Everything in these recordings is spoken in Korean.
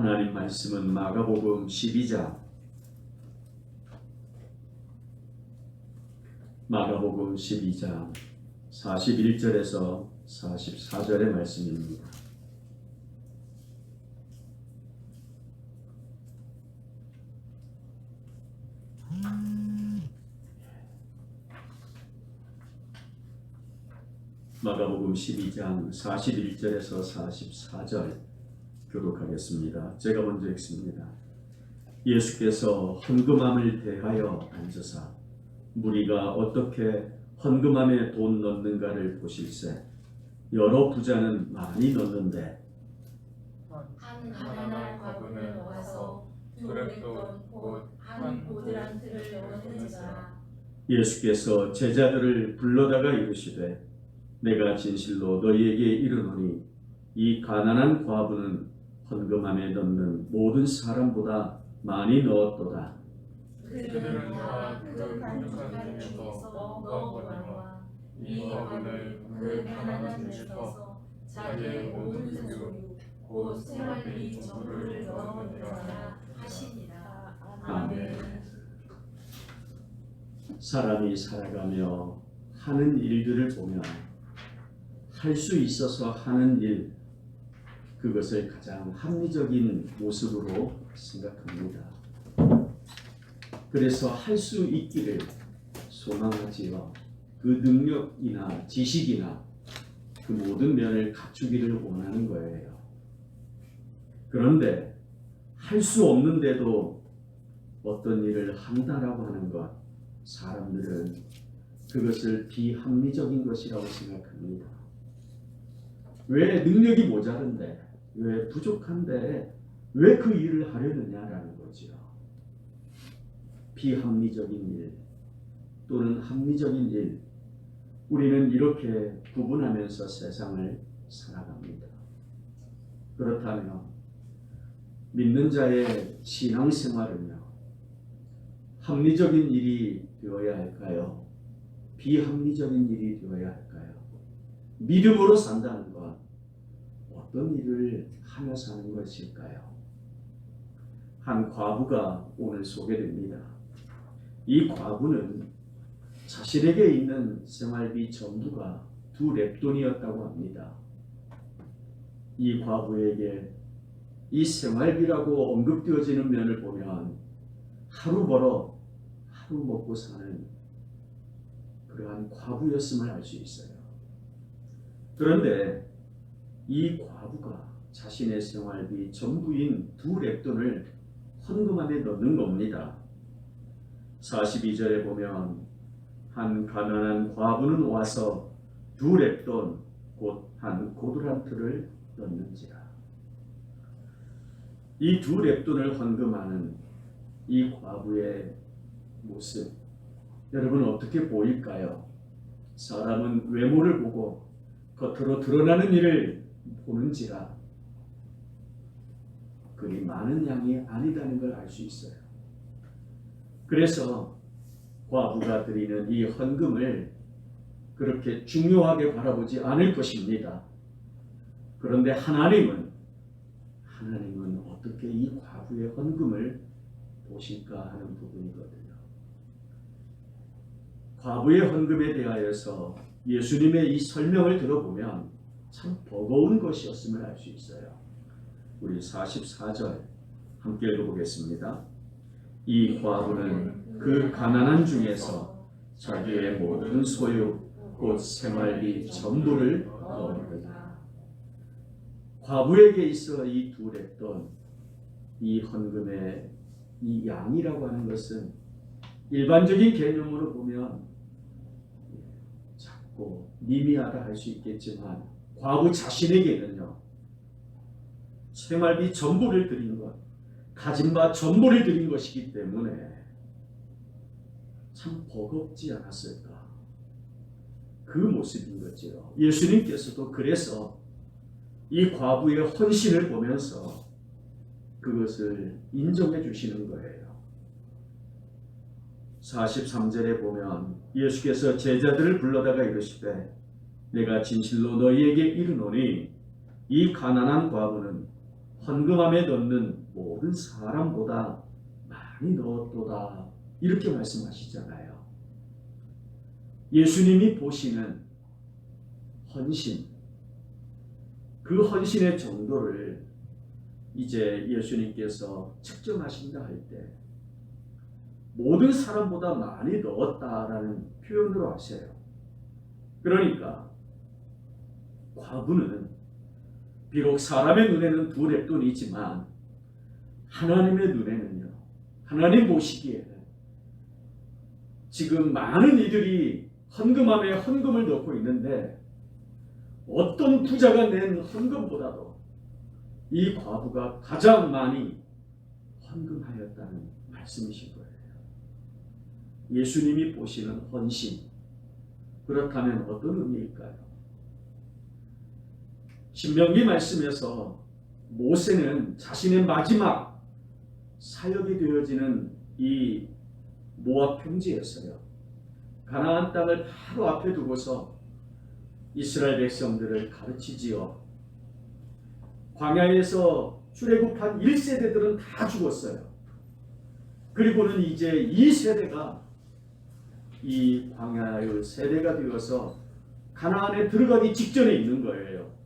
하나님 말씀은 마가복음 12장 마가복음 12장 41절에서 44절의 말씀입니다. 마가복음 12장 41절에서 44절 교독하겠습니다. 제가 먼저 읽습니다. 예수께서 헌금함을 대하여 앉으사 무리가 어떻게 헌금함에 돈 넣는가를 보실세 여러 부자는 많이 넣는데 한 가난한 과부는 와서 두렵던 곧한 보드란트를 넣었는지라 예수께서 제자들을 불러다가 이르시되 내가 진실로 너희에게 이르노니 이 가난한 과부는 헌금함에 넣는 모든 사람보다 많이 넣었도다. 그들은 다 부족한 중간 중에서 넣어보니와 이 과부는 그 가난한 중에서 자기의 모든 소유 곧 생활비 전부를 넣어보니라 하시니라 아멘 사람이 살아가며 하는 일들을 보면 할 수 있어서 하는 일 그것을 가장 합리적인 모습으로 생각합니다. 그래서 할 수 있기를 소망하지요. 그 능력이나 지식이나 그 모든 면을 갖추기를 원하는 거예요. 그런데 할 수 없는데도 어떤 일을 한다라고 하는 것 사람들은 그것을 비합리적인 것이라고 생각합니다. 왜 능력이 모자른데, 왜 부족한데, 왜 그 일을 하려느냐라는 거지요. 비합리적인 일 또는 합리적인 일, 우리는 이렇게 구분하면서 세상을 살아갑니다. 그렇다면 믿는 자의 신앙생활은요, 합리적인 일이 되어야 할까요? 비합리적인 일이 되어야 할까요? 믿음으로 산다는 건 어떤 일을 하며 사는 것일까요? 한 과부가 오늘 소개됩니다. 이 과부는 자신에게 있는 생활비 전부가 두 랩돈이었다고 합니다. 이 과부에게 이 생활비라고 언급되어지는 면을 보면 하루 벌어 하루 먹고 사는 그러한 과부였음을 알 수 있어요. 그런데 이 과부가 자신의 생활비 전부인 두 랩돈을 헌금함에 넣는 겁니다. 42절에 보면 한 가난한 과부는 와서 두 랩돈 곧 한 고드란트를 넣는지라. 이 두 랩돈을 헌금하는 이 과부의 모습 여러분 어떻게 보일까요? 사람은 외모를 보고 겉으로 드러나는 일을 보는지라 그리 많은 양이 아니다는 걸 알 수 있어요. 그래서 과부가 드리는 이 헌금을 그렇게 중요하게 바라보지 않을 것입니다. 그런데 하나님은 하나님은 어떻게 이 과부의 헌금을 보실까 하는 부분이거든요. 과부의 헌금에 대하여서 예수님의 이 설명을 들어보면 참 버거운 것이었음을 알 수 있어요. 우리 44절 함께 읽어보겠습니다. 이 과부는 그 가난한 중에서 자기의 모든 소유 곧 생활비 전부를 넣었다. 과부에게 있어 이두 랩돈 이 헌금의 이 양이라고 하는 것은 일반적인 개념으로 보면 작고 미미하다 할 수 있겠지만 과부 자신에게는요 생활비 전부를 드린 것 가진 바 전부를 드린 것이기 때문에 참 버겁지 않았을까 그 모습인 거지요 예수님께서도 그래서 이 과부의 헌신을 보면서 그것을 인정해 주시는 거예요. 43절에 보면 예수께서 제자들을 불러다가 이르시되 내가 진실로 너희에게 이르노니 이 가난한 과부는 헌금함에 넣는 모든 사람보다 많이 넣었도다 이렇게 말씀하시잖아요. 예수님이 보시는 헌신 그 헌신의 정도를 이제 예수님께서 측정하신다 할 때 모든 사람보다 많이 넣었다라는 표현으로 하세요. 그러니까 과부는 비록 사람의 눈에는 두 랩돈이지만 하나님의 눈에는요. 하나님 보시기에는 지금 많은 이들이 헌금함에 헌금을 넣고 있는데 어떤 부자가 낸 헌금보다도 이 과부가 가장 많이 헌금하였다는 말씀이신 거예요. 예수님이 보시는 헌신 그렇다면 어떤 의미일까요? 신명기 말씀에서 모세는 자신의 마지막 사역이 되어지는 이 모압 평지에서요. 가나안 땅을 바로 앞에 두고서 이스라엘 백성들을 가르치지요. 광야에서 출애굽한 1세대들은 다 죽었어요. 그리고는 이제 2세대가 이 광야의 세대가 되어서 가나안에 들어가기 직전에 있는 거예요.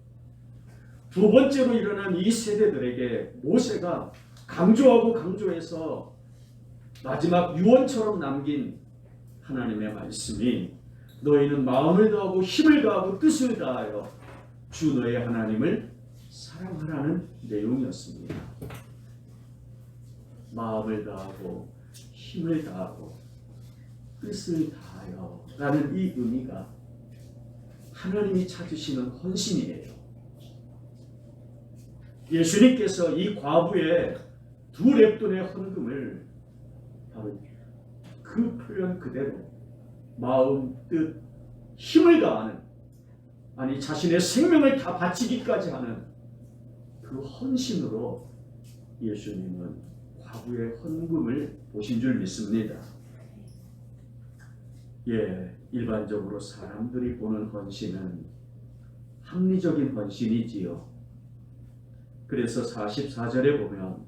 두 번째로 일어난 이 세대들에게 모세가 강조하고 강조해서 마지막 유언처럼 남긴 하나님의 말씀이 너희는 마음을 다하고 힘을 다하고 뜻을 다하여 주 너의 하나님을 사랑하라는 내용이었습니다. 마음을 다하고 힘을 다하고 뜻을 다하여 라는 이 의미가 하나님이 찾으시는 헌신이에요. 예수님께서 이 과부의 두 랩돈의 헌금을 바로 그 표현 그대로 마음, 뜻, 힘을 다하는 아니 자신의 생명을 다 바치기까지 하는 그 헌신으로 예수님은 과부의 헌금을 보신 줄 믿습니다. 예, 일반적으로 사람들이 보는 헌신은 합리적인 헌신이지요. 그래서 44절에 보면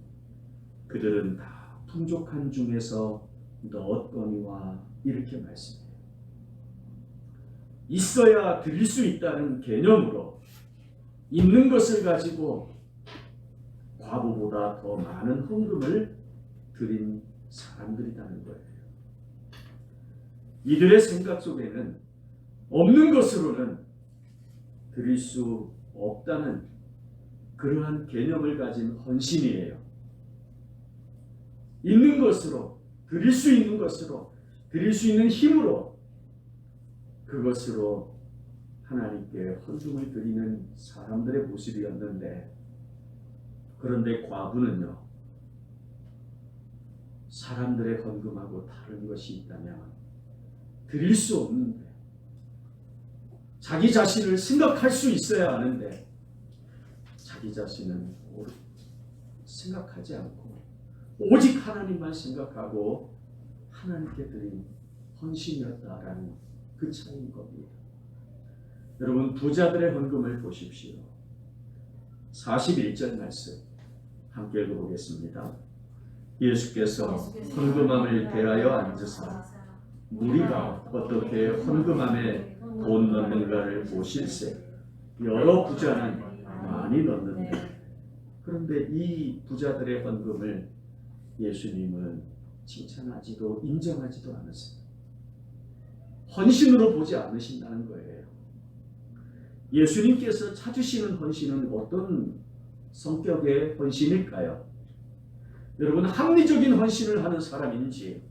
그들은 다 풍족한 중에서 넣었거니와 이렇게 말씀해요. 있어야 드릴 수 있다는 개념으로 있는 것을 가지고 과부보다 더 많은 헌금을 드린 사람들이라는 거예요. 이들의 생각 속에는 없는 것으로는 드릴 수 없다는 그러한 개념을 가진 헌신이에요. 있는 것으로 드릴 수 있는 것으로 드릴 수 있는 힘으로 그것으로 하나님께 헌금을 드리는 사람들의 모습이었는데 그런데 과부는요 사람들의 헌금하고 다른 것이 있다면 드릴 수 없는데 자기 자신을 생각할 수 있어야 하는데 자기 자신은 생각하지 않고 오직 하나님만 생각하고 하나님께 드린 헌신이었다라는 그 차이인 겁니다. 여러분 부자들의 헌금을 보십시오. 41절 말씀 함께 읽어보겠습니다. 예수께서 헌금함을 대하여 앉으사 우리가 어떻게 헌금함에 돈 넣는가를 보실세 여러 부자는 많이 넣는데 그런데 이 부자들의 헌금을 예수님은 칭찬하지도 인정하지도 않으세요. 헌신으로 보지 않으신다는 거예요. 예수님께서 찾으시는 헌신은 어떤 성격의 헌신일까요? 여러분 합리적인 헌신을 하는 사람인지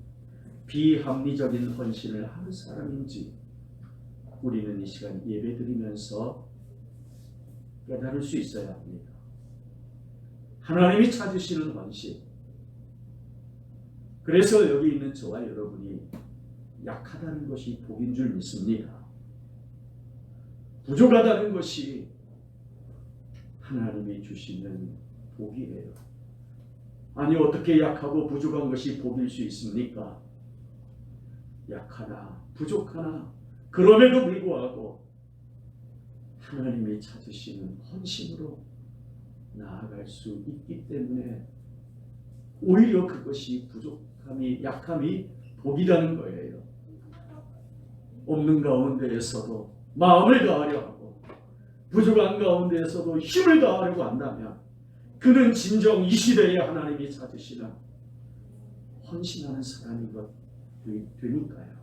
비합리적인 헌신을 하는 사람인지 우리는 이 시간 예배드리면서 깨달을 수 있어야 합니다. 하나님이 찾으시는 헌신. 그래서 여기 있는 저와 여러분이 약하다는 것이 복인 줄 믿습니다. 부족하다는 것이 하나님이 주시는 복이에요. 아니 어떻게 약하고 부족한 것이 복일 수 있습니까? 약하나 부족하나 그럼에도 불구하고 하나님이 찾으시는 헌신으로 나아갈 수 있기 때문에 오히려 그것이 부족함이 약함이 복이라는 거예요. 없는 가운데에서도 마음을 다하려 하고 부족한 가운데에서도 힘을 다하려고 한다면 그는 진정 이 시대에 하나님이 찾으시는 헌신하는 사람인 되니까요.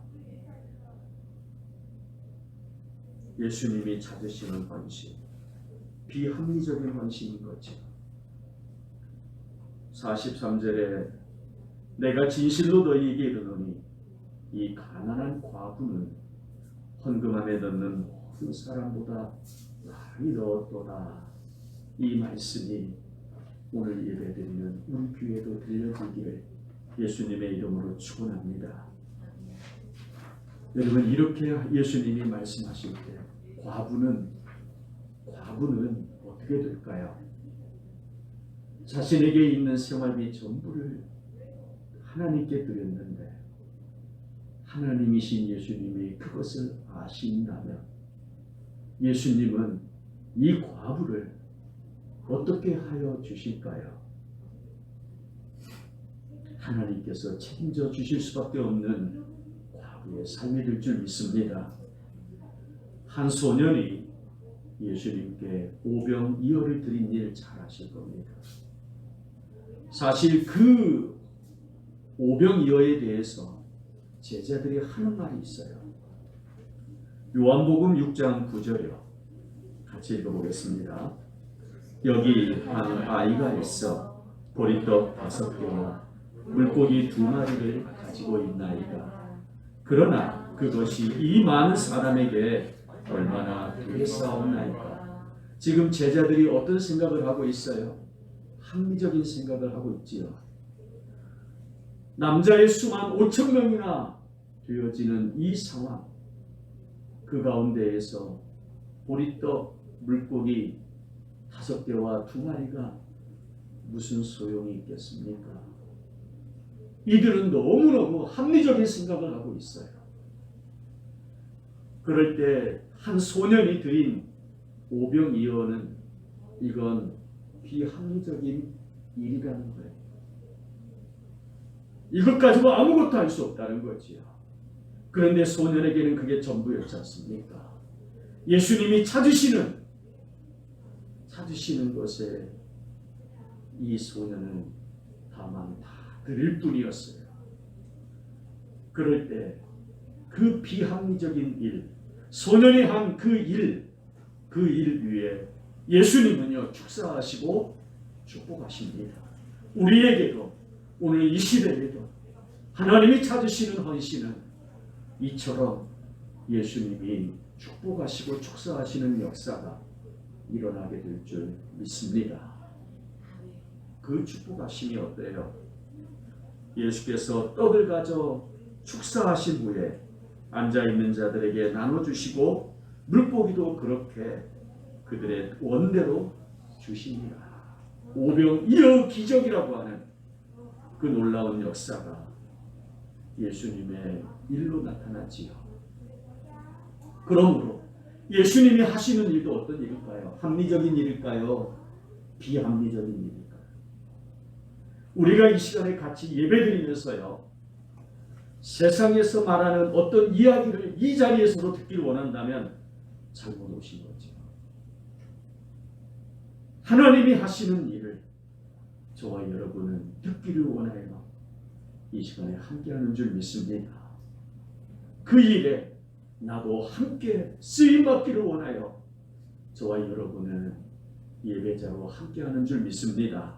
예수님이 찾으시는 헌신, 비합리적인 헌신인 거죠. 43절에 내가 진실로 너희에게 이르노니 이 가난한 과부는 헌금 안에 넣는 모든 사람보다 많이 넣었도다. 이 말씀이 오늘 예배드리는 우리 귀에도 들려지기를 예수님의 이름으로 축원합니다. 여러분 이렇게 예수님이 말씀하실 때 과부는 과부는 어떻게 될까요? 자신에게 있는 생활비 전부를 하나님께 드렸는데 하나님이신 예수님이 그것을 아신다면 예수님은 이 과부를 어떻게 하여 주실까요? 하나님께서 책임져 주실 수밖에 없는 과부의 삶이 될 줄 믿습니다. 한 소년이 예수님께 오병이어를 드린 일잘 아실 겁니다. 사실 그 오병이어에 대해서 제자들이 하는 말이 있어요. 요한복음 6장 9절이요. 같이 읽어보겠습니다. 여기 한 아이가 있어 보리떡 다섯 개와 물고기 두 마리를 가지고 있나이다. 그러나 그것이 이 많은 사람에게 얼마나 되사옵나이까. 지금 제자들이 어떤 생각을 하고 있어요? 합리적인 생각을 하고 있지요. 남자의 수만 5천 명이나 되어지는 이 상황, 그 가운데에서 보리떡, 물고기 다섯 개와 두 마리가 무슨 소용이 있겠습니까? 이들은 너무너무 합리적인 생각을 하고 있어요. 그럴 때 한 소년이 드린 오병이어는 이건 비합리적인 일이라는 거예요. 이것 가지고 아무것도 할 수 없다는 거지요. 그런데 소년에게는 그게 전부였지 않습니까? 예수님이 찾으시는 찾으시는 것에 이 소년은 다만 다 드릴 뿐이었어요. 그럴 때 그 비합리적인 일, 소년이 한 그 일, 그 일 위에 예수님은요 축사하시고 축복하십니다. 우리에게도 오늘 이 시대에도 하나님이 찾으시는 헌신은 이처럼 예수님이 축복하시고 축사하시는 역사가 일어나게 될 줄 믿습니다. 그 축복하심이 어때요? 예수께서 떡을 가져 축사하신 후에 앉아 있는 자들에게 나눠 주시고 물고기도 그렇게 그들의 원대로 주십니다. 오병이어 기적이라고 하는 그 놀라운 역사가 예수님의 일로 나타났지요. 그러므로 예수님이 하시는 일도 어떤 일일까요? 합리적인 일일까요? 비합리적인 일일까요? 우리가 이 시간에 같이 예배드리면서요. 세상에서 말하는 어떤 이야기를 이 자리에서도 듣기를 원한다면 잘못 오신 거죠. 하나님이 하시는 일을 저와 여러분은 듣기를 원하여 이 시간에 함께하는 줄 믿습니다. 그 일에 나도 함께 쓰임 받기를 원하여 저와 여러분은 예배자로 함께하는 줄 믿습니다.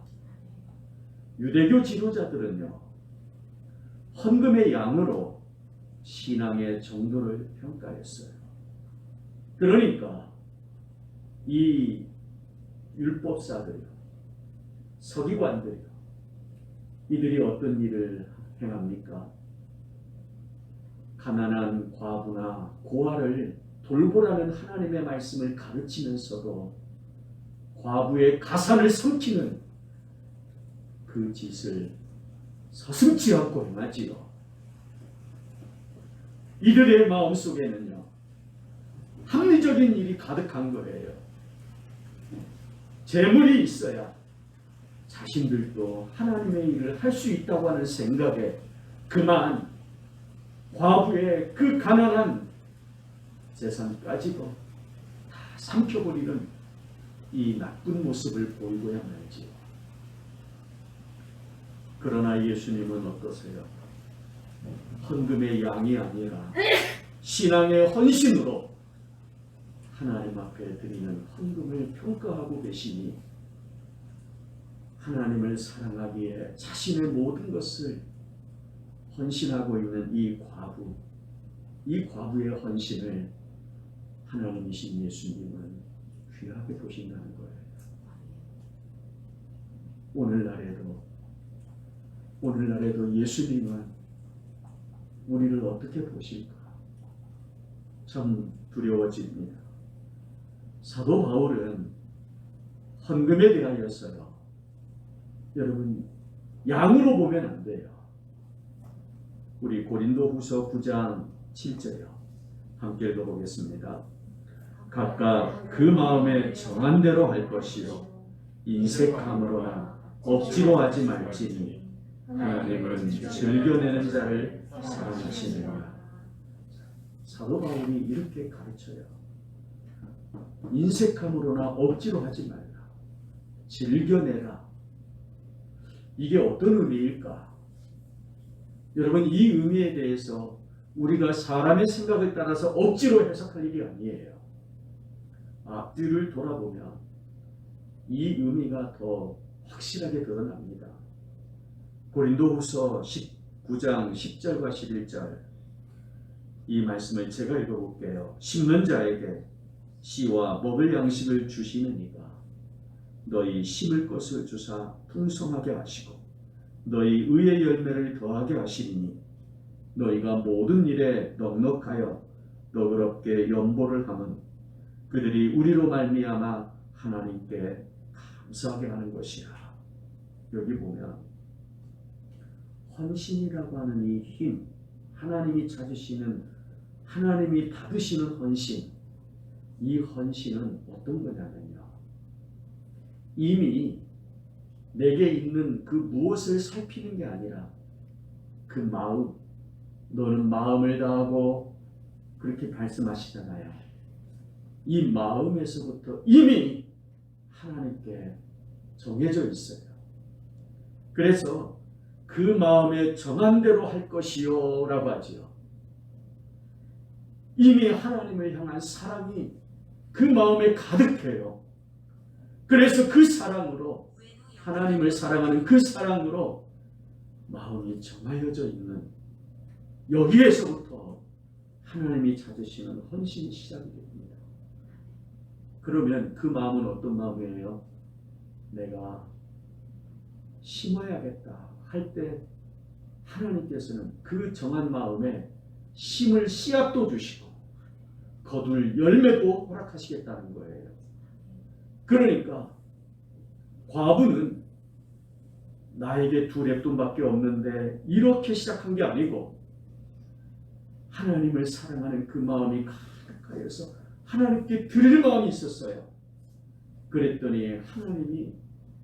유대교 지도자들은요 헌금의 양으로 신앙의 정도를 평가했어요. 그러니까 이 율법사들이요, 서기관들이요, 이들이 어떤 일을 행합니까? 가난한 과부나 고아를 돌보라는 하나님의 말씀을 가르치면서도 과부의 가산을 삼키는 그 짓을 서슴지 않고 행하지요. 이들의 마음 속에는요, 합리적인 일이 가득한 거예요. 재물이 있어야 자신들도 하나님의 일을 할 수 있다고 하는 생각에 그만 과부의 그 가난한 재산까지도 다 삼켜버리는 이 나쁜 모습을 보이고야 말지요. 그러나 예수님은 어떠세요? 헌금의 양이 아니라 신앙의 헌신으로 하나님 앞에 드리는 헌금을 평가하고 계시니 하나님을 사랑하기에 자신의 모든 것을 헌신하고 있는 이 과부, 이 과부의 헌신을 하나님이신 예수님은 귀하게 보신다는 거예요. 오늘날에도 오늘날에도 예수님은 우리를 어떻게 보실까? 참 두려워집니다. 사도 바울은 헌금에 대하여서요. 여러분 양으로 보면 안 돼요. 우리 고린도후서 9장 7절요. 함께 읽어보겠습니다. 각각 그 마음에 정한 대로 할 것이요 인색함으로나 억지로 하지 말지니 하나님은 즐겨내는 자를 사랑하시느니라. 사도 바울이 이렇게 가르쳐요. 인색함으로나 억지로 하지 말라. 즐겨내라. 이게 어떤 의미일까? 여러분 이 의미에 대해서 우리가 사람의 생각에 따라서 억지로 해석할 일이 아니에요. 앞뒤를 돌아보면 이 의미가 더 확실하게 드러납니다. 고린도후서 19장 10절과 11절 이 말씀을 제가 읽어볼게요. 심는 자에게 씨와 먹을 양식을 주시는 이가 너희 심을 것을 주사 풍성하게 하시고 너희 의의 열매를 더하게 하시리니 너희가 모든 일에 넉넉하여 너그럽게 연보를 함은 그들이 우리로 말미암아 하나님께 감사하게 하는 것이라. 여기 보면 헌신이라고 하는 이 힘, 하나님이 찾으시는 하나님이 받으시는 헌신, 이 헌신은 어떤 거냐면요. 이미 내게 있는 그 무엇을 살피는 게 아니라 그 마음, 너는 마음을 다하고 그렇게 말씀하시잖아요. 이 마음에서부터 이미 하나님께 정해져 있어요. 그래서 그 마음에 정한 대로 할 것이요 라고 하지요. 이미 하나님을 향한 사랑이 그 마음에 가득해요. 그래서 그 사랑으로 하나님을 사랑하는 그 사랑으로 마음이 정하여져 있는 여기에서부터 하나님이 찾으시는 헌신이 시작이 됩니다. 그러면 그 마음은 어떤 마음이에요? 내가 심어야겠다 할 때 하나님께서는 그 정한 마음에 심을 씨앗도 주시고 거둘 열매도 허락하시겠다는 거예요. 그러니까 과부는 나에게 두 랩돈밖에 없는데 이렇게 시작한 게 아니고 하나님을 사랑하는 그 마음이 가득하여서 하나님께 드릴 마음이 있었어요. 그랬더니 하나님이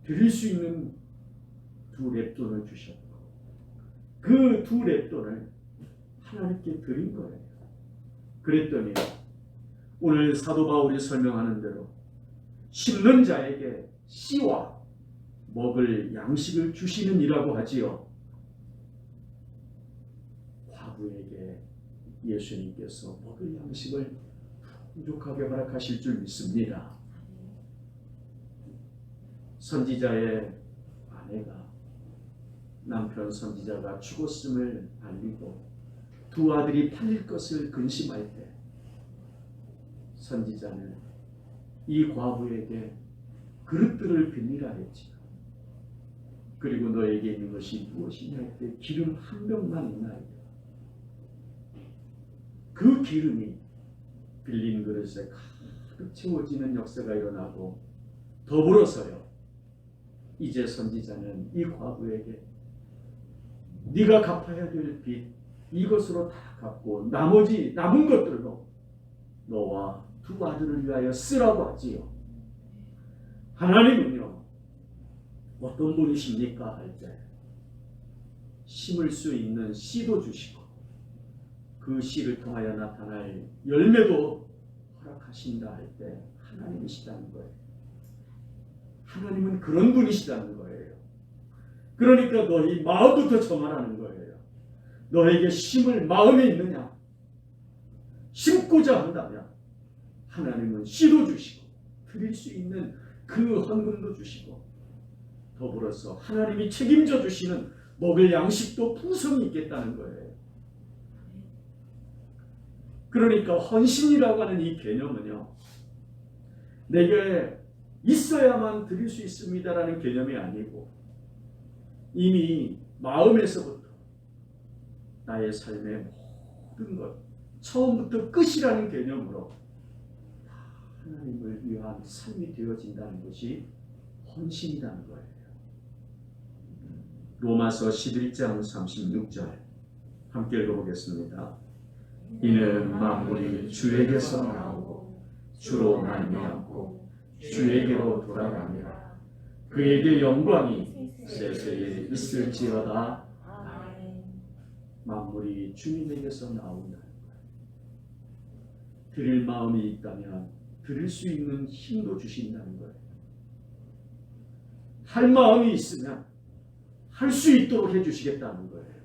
드릴 수 있는 두 랩돈을 주셨고 그 두 랩돈을 하나님께 드린 거예요. 그랬더니 오늘 사도 바울이 설명하는 대로 심는 자에게 씨와 먹을 양식을 주시는 이라고 하지요. 과부에게 예수님께서 먹을 양식을 풍족하게 허락하실 줄 믿습니다. 선지자의 아내가 남편 선지자가 죽었음을 알리고 두 아들이 팔릴 것을 근심할 때 선지자는 이 과부에게 그릇들을 빌리라 했지요. 그리고 너에게 있는 것이 무엇이냐 할 때 기름 한 병만 있나이다. 그 기름이 빌린 그릇에 가득 채워지는 역사가 일어나고 더불어서요. 이제 선지자는 이 과부에게 네가 갚아야 될 빚 이것으로 다 갚고 나머지 남은 것들로 너와 두 아들을 위하여 쓰라고 하지요. 하나님은요 어떤 분이십니까 할 때 심을 수 있는 씨도 주시고 그 씨를 통하여 나타날 열매도 허락하신다 할 때 하나님이시다는 거예요. 하나님은 그런 분이시다는 거예요. 그러니까 너희 마음부터 정하라는 거예요. 너에게 심을 마음이 있느냐? 심고자 한다면 하나님은 씨도 주시고 드릴 수 있는 그 헌금도 주시고 더불어서 하나님이 책임져 주시는 먹을 양식도 풍성히 있겠다는 거예요. 그러니까 헌신이라고 하는 이 개념은요. 내게 있어야만 드릴 수 있습니다라는 개념이 아니고 이미 마음에서부터 나의 삶의 모든 것 처음부터 끝이라는 개념으로 하나님을 위한 삶이 되어진다는 것이 헌신이라는 거예요. 로마서 11장 36절 함께 읽어보겠습니다. 이는 만물이 주에게서 나오고 주로 말미암고 주에게로 돌아갑니다. 그에게 영광이 세세에 있을지어다 아멘. 만물이 주님에게서 나온다는 거예요. 드릴 마음이 있다면 드릴 수 있는 힘도 주신다는 거예요. 할 마음이 있으면 할 수 있도록 해주시겠다는 거예요.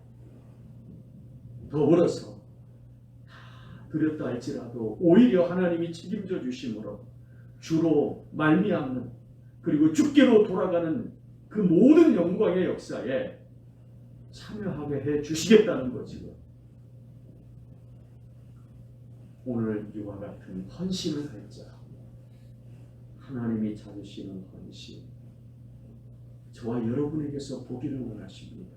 더불어서 다 드렸다 할지라도 오히려 하나님이 책임져 주심으로 주로 말미암는 그리고 주께로 돌아가는 그 모든 영광의 역사에 참여하게 해 주시겠다는 거지요. 오늘 이와 같은 헌신을 할 자 하나님이 찾으시는 헌신 저와 여러분에게서 보기를 원하십니다.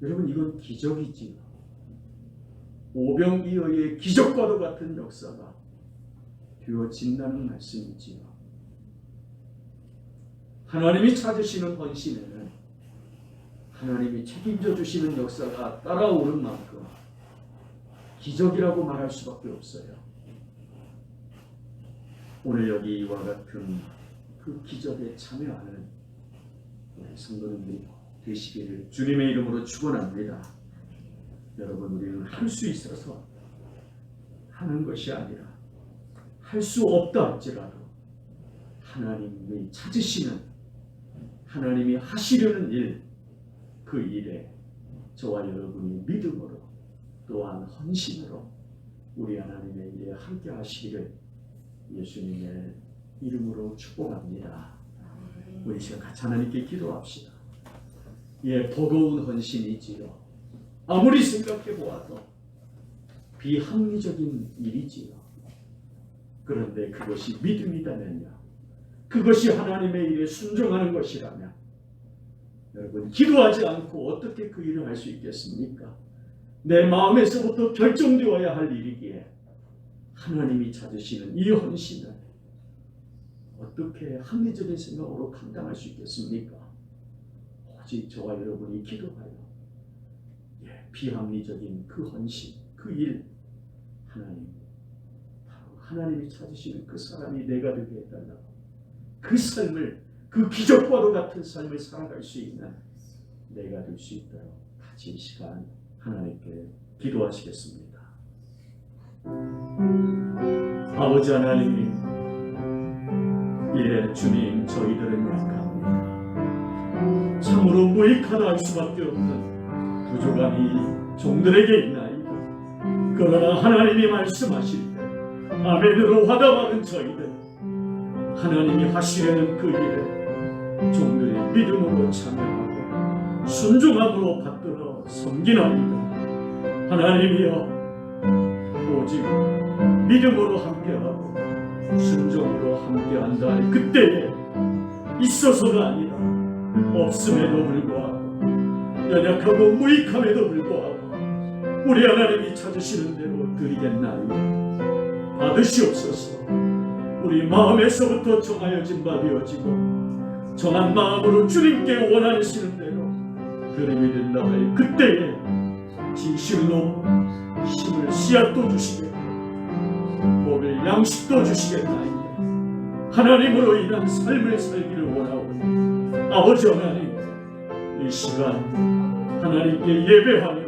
여러분 이건 기적이지요. 오병이어의 기적과도 같은 역사가 되어진다는 말씀이지요. 하나님이 찾으시는 헌신에는 하나님이 책임져 주시는 역사가 따라오는 만큼 기적이라고 말할 수밖에 없어요. 오늘 여기 이와 같은 그 기적에 참여하는 우리 성도님들이 되시기를 주님의 이름으로 축원합니다. 여러분 우리는 할 수 있어서 하는 것이 아니라 할 수 없다 할지라도 하나님이 찾으시는 하나님이 하시려는 일 그 일에 저와 여러분이 믿음으로 또한 헌신으로 우리 하나님의 일에 함께 하시기를 예수님의 이름으로 축복합니다. 우리 시간 같이 하나님께 기도합시다. 예, 버거운 헌신이지요. 아무리 생각해 보아도 비합리적인 일이지요. 그런데 그것이 믿음이다면요. 그것이 하나님의 일에 순종하는 것이라면 여러분 기도하지 않고 어떻게 그 일을 할 수 있겠습니까? 내 마음에서부터 결정되어야 할 일이기에 하나님이 찾으시는 이 헌신을 어떻게 합리적인 생각으로 감당할 수 있겠습니까? 오직 저와 여러분이 기도하여 예, 비합리적인 그 헌신, 그 일 하나님 바로 하나님이 찾으시는 그 사람이 내가 되게 해달라고 그 삶을 그 기적과도 같은 삶을 살아갈 수 있는 내가 될 수 있도록 같이 이 시간 하나님께 기도하시겠습니다. 아버지 하나님, 예 주님 저희들은 약합니다. 참으로 무익하다 할 수밖에 없는 부족함이 종들에게 있나이다. 그러나 하나님이 말씀하실 때 아멘으로 화답하는 저희들 하나님이 하시려는 그 일에 종들이 믿음으로 참여하고 순종함으로 받들어 섬기나이다. 하나님이여 오직 믿음으로 함께하고 순종으로 함께한다 할 그때에 있어서가 아니라 없음에도 불구하고 연약하고 무익함에도 불구하고 우리 하나님이 찾으시는 대로 드리겠나이다. 받으시옵소서 우리 마음에서부터 정하여진 바 되어지고 정한 마음으로 주님께 원하시는 대로 드림이 된다 할 그때에 진실로 힘을 씨앗도 주시겠고 먹을 양식도 주시겠나이다 하나님으로 인한 삶을 살기를 원하오니 아버지 하나님 이 시간 하나님께 예배하며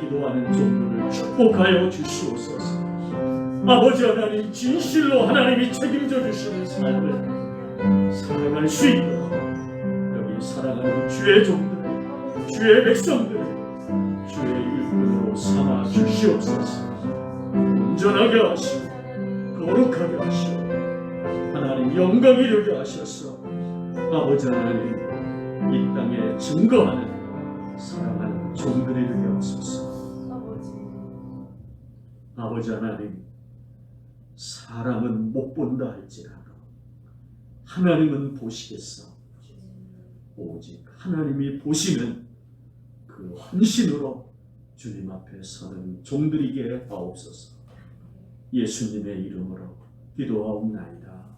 기도하는 종들을 축복하여 주시옵소서 아버지 하나님 진실로 하나님이 책임져 주시는 삶을 살아갈 수 있도록 여기 살아가는 주의 종들 주의 백성들 주의 일꾼으로 삼아 주시옵소서. 온전하게 하시고 거룩하게 하시고 하나님 영광 이루게 하셔서 아버지 하나님 이 땅에 증거하는 사랑하는 종들이 되게 하소서. 아버지 하나님 사람은 못 본다 할지라도 하나님은 보시겠어. 오직 하나님이 보시는 그 헌신으로 주님 앞에 서는 종들이게 하옵소서. 예수님의 이름으로 기도하옵나이다